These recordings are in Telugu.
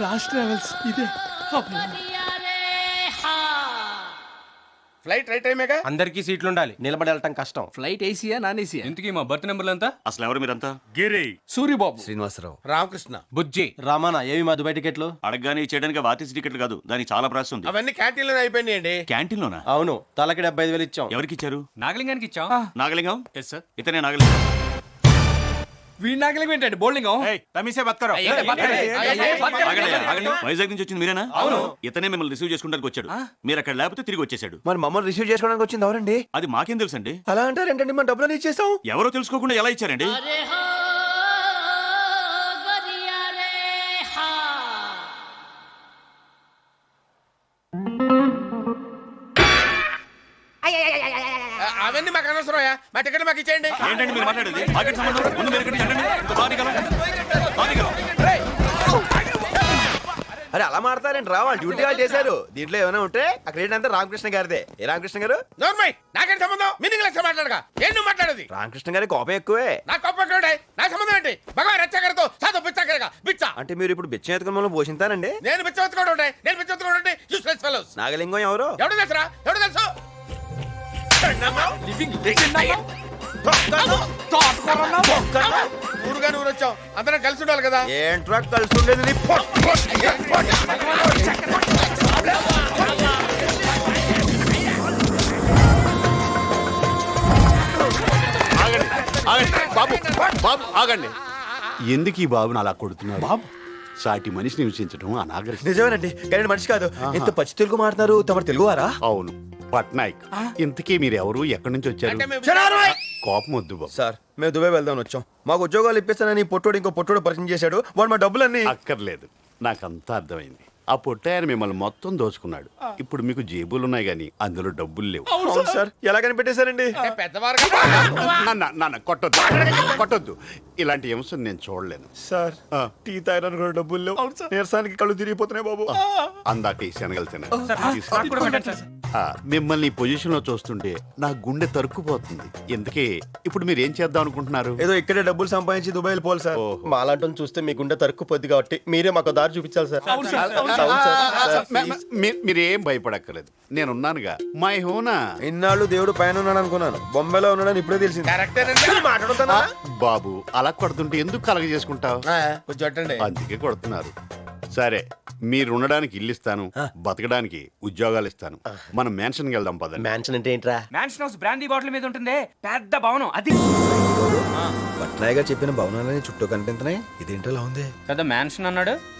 రాజ్ ట్రావెల్స్ ఇదే. ఫ్లైట్ రైట్ టైమేగా అందరికీ సీట్లు ఉండాలి. నిలబడి వెళ్ళటం కష్టం. ఫ్లైట్ ఏసీయా నాన్ ఏసీయా ఇంతకీ మా బర్త్ నెంబర్లు ఎంత? అసలు ఎవరు మీరంతా? గిరి. సూర్యబాబు శ్రీనివాసరావు. రామకృష్ణ. బుజ్జి. రామానా ఏవి మా దుబాయ్ టికెట్లు? అడగగానే చేయడానికి వాటిస్ టికెట్లు కాదు. దానికి చాలా ప్రాసెస్ ఉంది. అవన్నీ క్యాంటీన్లో అయిపోయినాయండి. క్యాంటీన్ లోనా అవును. తలకి డెబ్బై ఐదు వేలు ఇచ్చాం. ఎవరికి ఇచ్చారు? నాగలింగానికి ఇచ్చాం నాగలింగం? ఎస్ సార్ ఇతనే నాగలింగం. వీడి నాగలింగం ఏంటండి బౌలింగం? తమిసే బతకరో. వైజాగ్ నుంచి వచ్చింది మీరేనా? అవును. ఇతనే మిమ్మల్ని రిసీవ్ చేసుకోవడానికి వచ్చాడు. మీరు అక్కడ లేకపోతే తిరిగి వచ్చేసాడు మరి మమ్మల్ని రిసీవ్ చేసుకోవడానికి వచ్చింది ఎవరండి? అది మాకేం తెలుసండి? అలా అంటారు ఏంటండి? మన డబ్బులు ఇచ్చేస్తాం ఎవరో తెలుసుకోకుండా ఎలా ఇచ్చారండి? ఆ, అవన్నీ మాకు అనవసరం మా టికెట్ మాకు ఇచ్చేయండి. ఏంటండి మీరు మాట్లాడేది? సంబంధం? ముందు మీరు వెళ్ళండి. ఇంకో. అరే అలా మాడతారండి రా వాళ్ళు డ్యూటీ వాళ్ళు చేశారు. దీంట్లో ఏమైనా ఉంటే క్రెడిట్ అంతా రామకృష్ణ గారిదే. ఏ రామకృష్ణ గారు? నోర్మై నాకేం సంబంధం? మాట్లాడగా ఏం నువ్వు మాట్లాడేది? రామకృష్ణ గారి కోపం ఎక్కువే. నా కొప్పటి నా సంబంధం ఏంటి? భగవాన్ రచ్చగరతో చదువు పిచ్చగరగా పిచ్చ. అంటే మీరు ఇప్పుడు బిచ్చం ఎత్తుకుని మమ్మల్ని పోషిస్తానండి నేను పిచ్చవెత్తుకోవడం ఉంటాయి. నేను ఉంటాయి యూస్లెస్ ఫెలోస్ నాగలింగం ఎవరు? ఎవడు తెలుసురా? ఎవడు తెలుసు? ఊరుగా ఊరు వచ్చాం అందరం కలిసి ఉండాలి కదా? ఏంట్రా కలిసి ఉండేది నీ పొట్ట. ఆగండి ఆగండి బాబు బాబు ఆగండి. ఎందుకు ఈ బాబుని అలా కొడుతున్నారు? బాబు? సాటి మనిషిని హింసించడం అనాగరికం. నిజమేనండి. కానీ మనిషి కాదు. ఇంత పచ్చి తెలుగు మాట్లాడుతున్నారు? తమరు తెలుగువారా? అవును. పట్నాయక్. ఇంతకీ మీరు ఎవరు ఎక్కడి నుంచి వచ్చారు? కోపం వద్దు బాబు. సార్ మేము దుబాయ్ వెళ్దాం వచ్చాం. మాకు ఉద్యోగాలు ఇప్పిస్తానని ఈ పొట్టోడు ఇంకో పొట్టోడు పరిచయం చేశాడు. వాడు మా డబ్బులన్నీ అక్కర్లేదు. నాకంతా అర్థమైంది. ఆ పొట్టాయన మిమ్మల్ని మొత్తం దోచుకున్నాడు. ఇప్పుడు మీకు జేబులు ఉన్నాయి కానీ అందులో డబ్బులు లేవు. అవును సార్. ఎలా కనిపెట్టేశారండి? పెద్దవారు కదా. నాన్న నాన్న కొట్టొద్దు. కొట్టొద్దు. ఇలాంటి అంశం నేను చూడలేను. సార్ ఆ, టీ తాగడానికి కూడా డబ్బులు లేవు. నీరసానికి కళ్ళు తిరిగిపోతున్నాయి బాబు. అందాక ఈ శనగలు. ఆ, మిమ్మల్ని ఈ పొజిషన్లో చూస్తుంటే నా గుండె తరుక్కుపోతుంది. ఎందుకే? ఇప్పుడు మీరు ఏం చేద్దాం అనుకుంటున్నారు? ఏదో ఇక్కడే డబ్బులు సంపాదించి దుబాయ్ వెళ్ళిపోవాలి సార్. మాలాంటి చూస్తే మీ గుండె తరుక్కుపోద్ది కాబట్టి మీరే మాకు దారి చూపించాలి సార్. మీరేం భయపడక్కర్లేదు. నేనున్నానుగా. మై హోనా? ఇన్నాళ్ళు దేవుడు పైన ఉన్నాడు అనుకున్నాను బొంబాయిలో ఉన్నాడని ఇప్పుడే తెలిసింది. బాబు అలా కొడుతుంటే ఎందుకు కలగ చేసుకుంటావు? ఆ, కొంచెం అట్టండి. అందుకే కొడుతున్నారు. సరే మీరు ఉండడానికి ఇల్లు ఇస్తాను బతకడానికి ఉద్యోగాలు ఇస్తాను. మనం మ్యాన్షన్కి వెళ్దాం పదండి. మ్యాన్షన్ అంటే ఏంట్రా? మ్యాన్షన్ హౌస్ బ్రాందీ బాటిల్ మీద ఉంటుంది పెద్ద భవనం అది. పట్నాయిగా చెప్పిన భవనాలని చుట్టూ కనిపించినాయి. ఇదేంటో ఉంది? పెద్ద మ్యాన్షన్ అన్నాడు.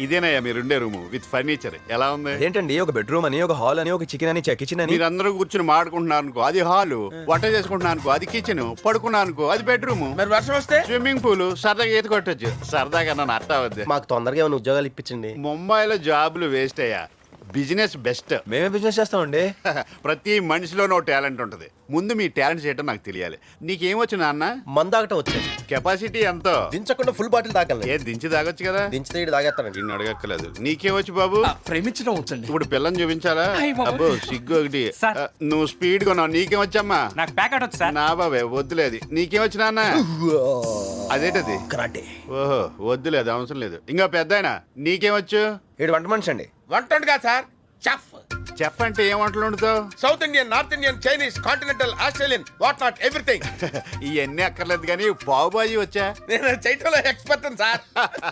ఇదేనయ్యా మీరుండే రూము విత్ ఫర్నిచర్. ఎలా ఉంది? అదేంటండి? ఒక బెడ్రూమ్ అని ఒక హాల్ అని ఒక చికెన్ అని కిచెన్ అని. మీరందరూ కూర్చుని మాడుకుంటున్నారు అనుకో అది హాలు వంట చేసుకుంటున్నాను అనుకో అది కిచెన్ పడుకున్నాను అనుకో అది బెడ్రూమ్ మరి వర్షం వస్తే? స్విమ్మింగ్ పూల్ సరదాగా ఈత కొట్టొచ్చు. సరదాగా నన్ను అర్థం అవుద్ది మాకు తొందరగా ఏమైనా ఉద్యోగాలు ఇప్పించండి. ముంబైలో జాబులు వేస్ట్ అయ్యా. Business best. మేమే బిజినెస్ చేస్తామండి. ప్రతి మనిషిలోనో టాలెంట్ ఉంటుంది. ముందు మీ టాలెంట్ చేయటం నాకు తెలియాలి. నీకేమొచ్చు నాన్న? మందాగటం వచ్చేది కెపాసిటీ ఎంతో. దించకుండా ఫుల్ బాటిల్ తాగలను ఏ దించి తాగొచ్చు కదా? దించితే ఇటు తాగేస్తానండి. నిన్ను అడగక్కలేదు నీకేమొచ్చు బాబు? ప్రేమించడం వచ్చండి. ఇప్పుడు పిల్లని చూపించాలా? అయ్ బాబోయ్. అబ్బో సిగ్గు ఒకటి సార్. ఆ, నువ్వు స్పీడ్ కొన్నావు. నీకేమొచ్చమ్మా నాకు ప్యాకెట్ వచ్చు సార్. నా బాబే వద్దులేదు. నీకేమొచ్చు నాన్న? అదేంటది? కరాటే. ఓహో వద్దులేదు అవసరం లేదు. ఇంకా పెద్ద నీకేమొచ్చు ఏడు వంట మనిషి అండి. వంట వండుగా సార్. చెఫ్. చెఫ్ అంటే ఏం వంటలు వండుతావు? South Indian north Indian Chinese continental Australian what not everything. ఇవన్నీ అక్కర్లేదు కానీ పావు బాజీ వచ్చా? నేను చేయటంలో ఎక్స్పర్ట్ సార్.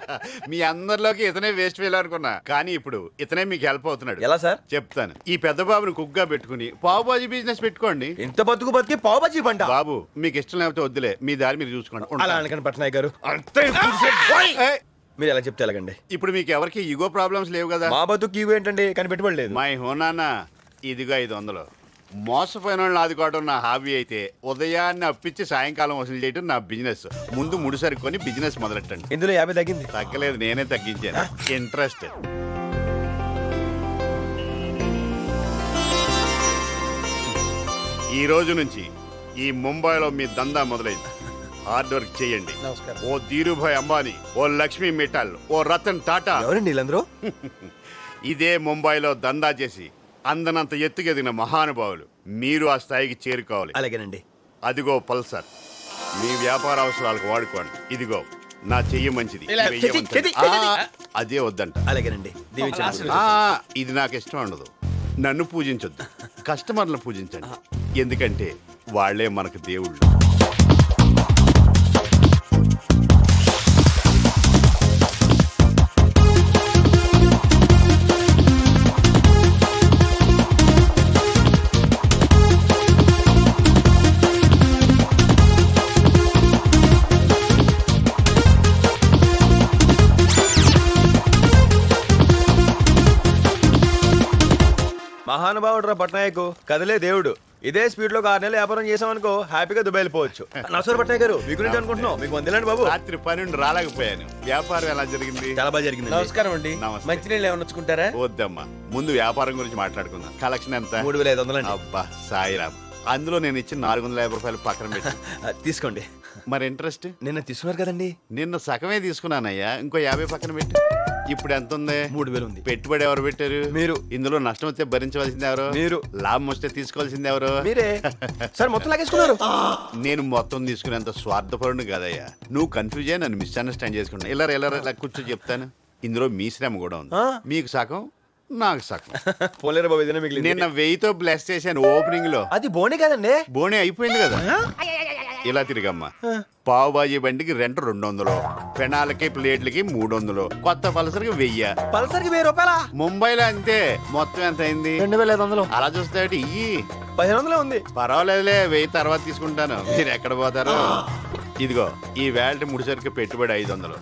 మీ అందరిలోకి ఇతనే వేస్ట్ వేయాలనుకున్నా కానీ ఇప్పుడు ఇతనే మీకు హెల్ప్ అవుతున్నాడు. ఎలా సార్? చెప్తాను. ఈ పెద్ద బాబుని కుక్గా పెట్టుకుని పావు బాజీ బిజినెస్ పెట్టుకోండి. ఇంత బతుకు బతికి పావు బజ్జీ పంట. బాబు మీకు ఇష్టం లేకపోతే వద్దులే. మీ దారి మీరు చూసుకోండి. అలా. అనకండి పట్నాయక్ గారు. ఏయ్, మీరు ఎలా చెప్తే ఎలాగండి? ఇప్పుడు మీకు ఎవరికి ఈగో ప్రాబ్లమ్స్ లేవు కదా? మా బతుకు ఇవి ఏంటండి? కానీ పెట్టుబడి లేదు. మై హోనానా ఇదిగో ఐదు వందలు. మోసపోయిన వాళ్ళని ఆదుకోవడం నా హాబీ అయితే ఉదయాన్నే అప్పించి సాయంకాలం వసూలు చేయడం నా బిజినెస్ ముందు ముడి సరుకొని బిజినెస్ మొదలెట్టండి. ఇందులో యాభై తగ్గింది. తగ్గలేదు నేనే తగ్గించాను. ఇంట్రెస్ట్ ఈ రోజు నుంచి ఈ ముంబైలో మీ దందా మొదలైంది. హార్డ్ వర్క్ చేయండి. నమస్కారం. ఓ ధీరుభాయ్ అంబానీ ఓ లక్ష్మీ మిఠాల్ ఓ రతన్ టాటా. ఎవరండి వీళ్ళందరూ? ఇదే ముంబైలో దందా చేసి అందనంత ఎత్తుకెదిగిన మహానుభావులు. మీరు ఆ స్థాయికి చేరుకోవాలి. అలాగేనండి. అదిగో పల్సర్ మీ వ్యాపార అవసరాలకు వాడుకోండి. ఇదిగో నా చెయ్యి మంచిది. ఇలా వెయ్యి చెయ్యి, వంచండి. చెయ్యి, ఆ, అదే వద్దంట. అలాగేనండి. దీవించండి. ఆ, ఇది నాకు ఇష్టం ఉండదు. నన్ను పూజించొద్దు. కస్టమర్లను పూజించండి. ఎందుకంటే వాళ్ళే మనకు దేవుళ్ళు. మహానుభావుడు రా పట్నాయక్. కదలే దేవుడు. ఇదే స్పీడ్లో ఒక ఆరు నెలలు వ్యాపారం చేసామనుకో హ్యాపీగా దుబాయ్ వెళ్ళిపోవచ్చు నమస్కారం పట్నాయక్ గారు. మీ గురించి అనుకుంటున్నాం మీకు వందేలండి బాబు. రాత్రి పన్నెండు రాలేకపోయాను. వ్యాపారం ఎలా జరిగింది? చాలా బాగా జరిగింది నమస్కారం అండి. నమస్తే. మంచినీళ్ళు ఏమైనా వచ్చుకుంటారా వద్దమ్మా. ముందు వ్యాపారం గురించి మాట్లాడుకుందాం. కలెక్షన్ ఎంత? మూడు వేల ఐదు వందలండి. అబ్బా సాయిరామ్. అందులో నేను ఇచ్చిన నాలుగు వందల యాభై రూపాయలు పక్కన పెట్టి. తీసుకోండి. మరి ఇంట్రెస్ట్? నిన్న తీసుకున్నారు కదండి. నిన్న సగమే తీసుకున్నానయ్యా. ఇంకో యాభై పక్కన పెట్టి. ఇప్పుడు ఎంత ఉంది? మూడు వేలు ఉంది. పెట్టుబడి ఎవరు పెట్టారు? మీరు. ఇందులో నష్టం వస్తే భరించవలసింది ఎవరు? మీరు. లాభం వస్తే తీసుకోవాల్సింది ఎవరు? మీరే. సార్ మొత్తం లాగేసుకున్నారు. నేను మొత్తం తీసుకునేంత స్వార్థపరుడు కాదయ్యా. నువ్వు కన్ఫ్యూజ్ అయ్యి నన్ను మిస్అండర్స్టాండ్ చేసుకున్నా ఇలా ఇలా ఇలా కూర్చో చెప్తాను. ఇందులో మీ శ్రమ కూడా ఉంది. మీకు సగం నాకు సగం. పోలేరు బాబు ఇదేనా మిగిలింది. నిన్న వెయ్యితో బ్లెస్ చేశాను ఓపెనింగ్లో. అది బోనే కదండి. బోనే అయిపోయింది కదా. ఇలా తిరిగమ్మా. పావు బాజీ బండికి రెంట్ రెండు వందలు పెనాలకి ప్లేట్లకి మూడు వందలు కొత్త పలసరికి వెయ్యి. పల్సర్కి వెయ్యి రూపాయలా? ముంబైలో అంతే. మొత్తం ఎంత అయింది? రెండు వేల ఐదు వందలు. అలా చూస్తే ఇయ్యి పదిహేను వందలే ఉంది. పర్వాలేదులే వెయ్యి తర్వాత తీసుకుంటాను. మీరు ఎక్కడ పోతారు? ఇదిగో ఈ వేల్ట్ ముడిసరికి పెట్టుబడి ఐదు వందలు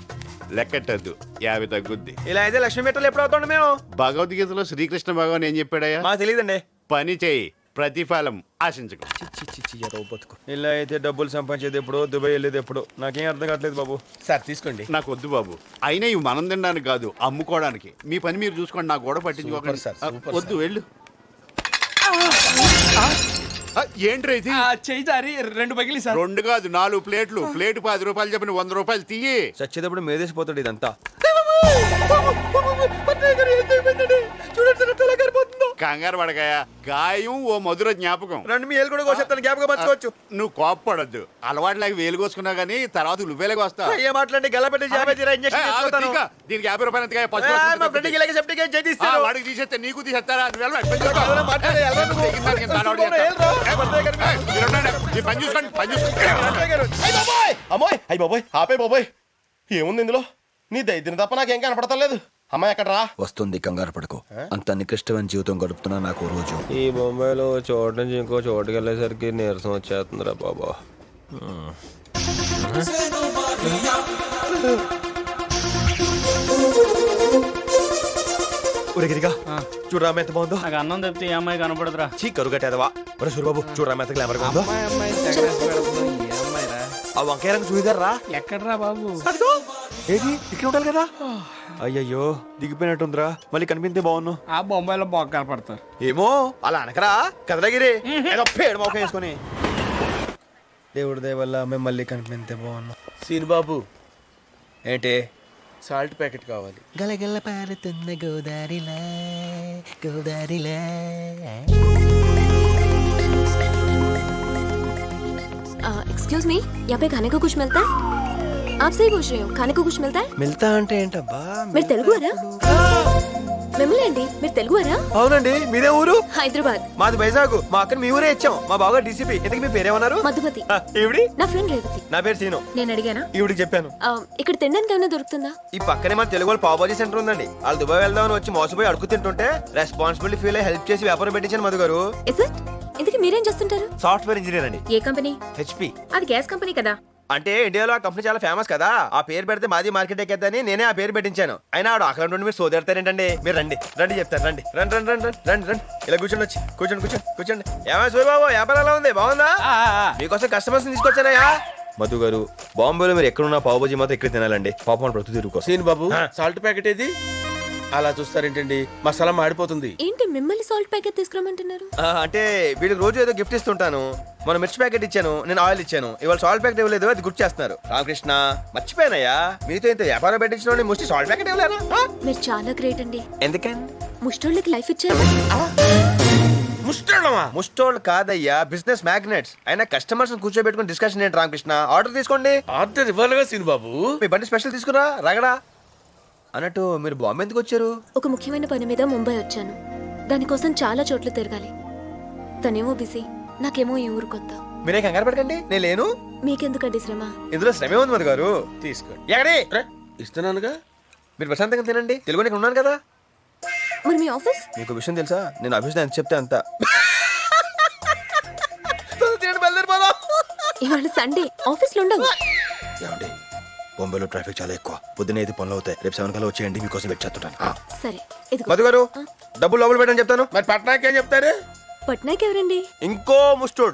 లెక్కట్టద్దు యాభై తగ్గుద్ది. ఇలా అయితే లక్ష్మీ మెట్టలు ఎప్పుడు అవుతాండి మేము భగవద్గీతలో శ్రీకృష్ణ భగవాన్ ఏం చెప్పాడయ్యా? మాకు తెలియదండి. పని చేయి. ప్రతిఫలం ఆశించకు. బతుకు. ఇలా అయితే డబ్బులు సంపాదించేది ఎప్పుడు దుబాయ్ వెళ్ళేది ఎప్పుడు. నాకేం అర్థం కావట్లేదు బాబు. సార్ తీసుకోండి. నాకు వద్దు బాబు. అయినా ఇవి మనం తినడానికి కాదు అమ్ముకోవడానికి. మీ పని మీరు చూసుకోండి నాకు గొడవ పట్టించుకోకండి. సార్, వద్దు వెళ్ళు. ఏంట్రా ఇది? జారి రెండు పగిలి సార్. రెండు కాదు నాలుగు ప్లేట్లు. ప్లేట్ పది రూపాయలు చెప్పిన వంద రూపాయలు తీయి. చచ్చేటప్పుడు మేదేసిపోతాడు ఇదంతా. కంగారు పడకాయ గాయం ఓ మధుర జ్ఞాపకం. రెండు మీ కూడా కోసేస్తాను గా పంచుకోవచ్చు. నువ్వు కోప్పడద్దు. అలవాట్లేక వేలు కోసుకున్నావు కానీ తర్వాత నువ్వేలకు వస్తావు. ఏ మాట్లాడి గల పెట్టి జాబే తీరా ఏ, ఇంజక్షన్. దీనికి యాభై రూపాయలు తగ్గుతుంది. ఫ్రెండ్కి ఇలాగే సెప్టిక్ చేయిస్తారు వాడికి తీసేస్తే నీకు తీసేస్తారా? పని చూసుకోండి పని చూసుకోండి. అమ్మోయ్ అయ్య బాబోయ్ ఆపే బాబోయ్. ఏముంది ఇందులో? నీ దైద్యం తప్ప నాకేం కనపడతలేదు. అమ్మాయి ఎక్కడ రా వస్తుంది కంగారు పడుకో. అంత నికృష్టమైన జీవితం గడుపుతున్నా నాకు రోజు. ఈ బొంబాయిలో చోటు నుంచి ఇంకో చోటుకి వెళ్ళేసరికి నీరసం వచ్చేస్తుందిరా బాబా. ఉరిగిరిగా చూడరామ ఎంత బాగుందో. నాకు అన్నం తప్పితే ఈ అమ్మాయి కనపడదురా. చీ కరుగట్టేదవా ఒరే సూరిబాబు చూడరామ ఎంత గ్లామర్ ఉందో. అమ్మాయిరా. ఆ వంకాయ రంగు చూయిదారు రా ఎక్కడ్రా బాబు? అదిగో. ఏది ఇక్కడ ఉండాలి కదా అయ్యయ్యో దిగిపోయినట్టుందిరా మళ్ళీ కనిపించే బాగున్నావు ఆ బొంబాయిలో బాగా కనపడతారు ఏమో అలా అనకరా కదలగిరి ఏదో పేడు మోకం వేసుకొని దేవుడి దయ వల్ల మేము మళ్ళీ కనిపించే బాగున్నాం సీన్ బాబు ఏంటి సాల్ట్ ప్యాకెట్ కావాలి గలగల పారుతున్న గోదారిలా గోదారిలా एक्सक्यूज मी यहाँ पे खाने को कुछ मिलता है आप सही पूछ रहे हो खाने को कुछ मिलता है మిల్తా అంటే ఏంటబ్బా మీరు తెలుగువారా మిమ్మల్ని అండి మీరు తెలుగువారా అవునండి మీదే ఊరు హైదరాబాద్ మాది వైజాగ్ మా అక్కని మీ ఊరే ఇచ్చాం మా బాగా డీసీపీ ఇంతకు మీ పేరేమన్నారు మధుమతి ఆ, ఈవిడి నా ఫ్రెండ్ రేవతి నా పేరు సీను నేను అడిగానా ఈవిడికి చెప్పాను ఆ, ఇక్కడ తినడానికి ఏమైనా దొరుకుతుందా ఈ పక్కనే మన తెలుగు వాళ్ళు పావుబాజీ సెంటర్ ఉందండి వాళ్ళు దుబాయ్ వెళ్దామని వచ్చి మోసపోయి అడుగు తింటుంటే రెస్పాన్సిబిలిటీ ఫీల్ అయ్యి హెల్ప్ చేసి వ్యాపారం పెట్టించాను మధు గారు ఇస్ ఇట్ ఇంతకీ మీరేం చేస్తుంటారు సాఫ్ట్వేర్ ఇంజనీర్ అండి ఏ కంపెనీ హెచ్పి అది గ్యాస్ కంపెనీ కదా అంటే ఇండియాలో ఆ కంపెనీ చాలా ఫేమస్ కదా. ఆ పేరు పెడితే మాది మార్కెట్ ఎక్కేద్దని నేనే ఆ పేరు పెట్టించాను. అయినా ఆవిడ అక్కడ నుండి మీరు సోదెడతారేంటండి మీరు రండి రండి చెప్తారు రండి. రండి రండి రండి రండి రండి రండి. ఇలా కూర్చోండి వచ్చి కూర్చోండి కూర్చోండి కూర్చోండి ఏమైనా సూర్యబాబు వ్యాపారం ఎలా ఉంది? బాగుందా. మీకోసం కస్టమర్స్ తీసుకొచ్చానయ్యా. మధు గారు బాంబేలో మీరు ఎక్కడున్నా పావుబాజీ మాత్రం ఇక్కడ తినాలండి? పాపం ప్రతి తిరుగు సీన్ బాబు సాల్ట్ ప్యాకెట్ ఏది? అలా చూస్తారేంటండి? మసాలా మాడిపోతుంది. ఏంటి మిమ్మల్ని సాల్ట్ ప్యాకెట్ తీసుకురమ్మంటున్నారు? అంటే వీళ్ళకి రోజు ఏదో గిఫ్ట్ ఇస్తుంటాను. మన మిర్చి ప్యాకెట్ ఇచ్చాను నేను ఆయిల్ ఇచ్చాను. ఇవాళ సాల్ట్ ప్యాకెట్ ఇవ్వలేదు అది గుర్తు చేస్తున్నారు. రామకృష్ణ మర్చిపోయానయ్యా. మీతో ఇంత వ్యాపారం పెట్టించిన ముష్టి సాల్ట్ ప్యాకెట్ ఇవ్వలేనా? మీరు చాలా గ్రేట్ అండి. ఎందుకని? ముష్టోళ్ళకి లైఫ్ ఇచ్చారు. ముష్టమా ముస్టోల్ కాదయ్యా బిజినెస్ మ్యాగ్నెట్స్ అయినా కస్టమర్స్ కూర్చోబెట్టుకుని డిస్కషన్ ఏంటి రామకృష్ణ? ఆర్డర్ తీసుకోండి. ఆర్డర్ ఇవ్వాలిగా సీను బాబు మీ బండి స్పెషల్ తీసుకురా రగడా. అన్నట్టు మీరు బాంబే ఎందుకు వచ్చారు? ఒక ముఖ్యమైన పని మీద ముంబై వచ్చాను. దానికోసం చాలా చోట్ల తిరగాలి. తనేమో బిజీ నాకేమో ఈ ఊరు కొత్త. మీరే కంగారు పడకండి నేను లేను. మీకెందుకండి శ్రమ? ఇందులో శ్రమే ఉంది మరి గారు. తీసుకోండి. ఎక్కడి రే, ఇస్తున్నానుగా? మీరు ప్రశాంతంగా తినండి. తెలుగు నేను ఉన్నాను కదా. మరి మీ ఆఫీస్? మీకు విషయం తెలుసా? నేను ఆఫీస్లో ఎంత చెప్తే అంత. తినండి, బయలుదేరిపోదాం. ఇవాళ సండే ఆఫీస్లో ఉండవు. ఏమండి? బొంబాయిలో ట్రాఫిక్ చాలా ఎక్కువ. పొద్దున ఐదు పనులు అవుతాయి. రేపు సెవెన్ కల్లా వచ్చేయండి మీకోసం వెయిట్ చేస్తుంటాను. ఆ. సరే ఇదిగో. మధు గారు డబ్బులు లోపల పెట్టని చెప్తాను. మరి పట్నాకి ఏం చెప్తారు? పట్నాయక్ ఎవరండి? ఇంకో ముస్టోడ్.